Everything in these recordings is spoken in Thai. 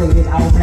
to it out.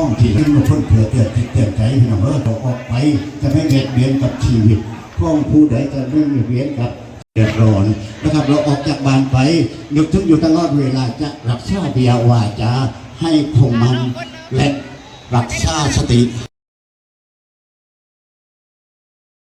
ข้อที่มันพ้นเผื่อเถื่อจิตเถื่อใจพี่น้องเออเราออกไปจะไม่เบียดเบียนกับชีวิตของผู้ใดจะไม่เบียดเบียนกับเดือดร้อนนะครับเราออกจากบ้านไปนึกถึงอยู่ตลอดเวลาจะรักษาเดียวว่าจะให้คงมันและรักษาสติ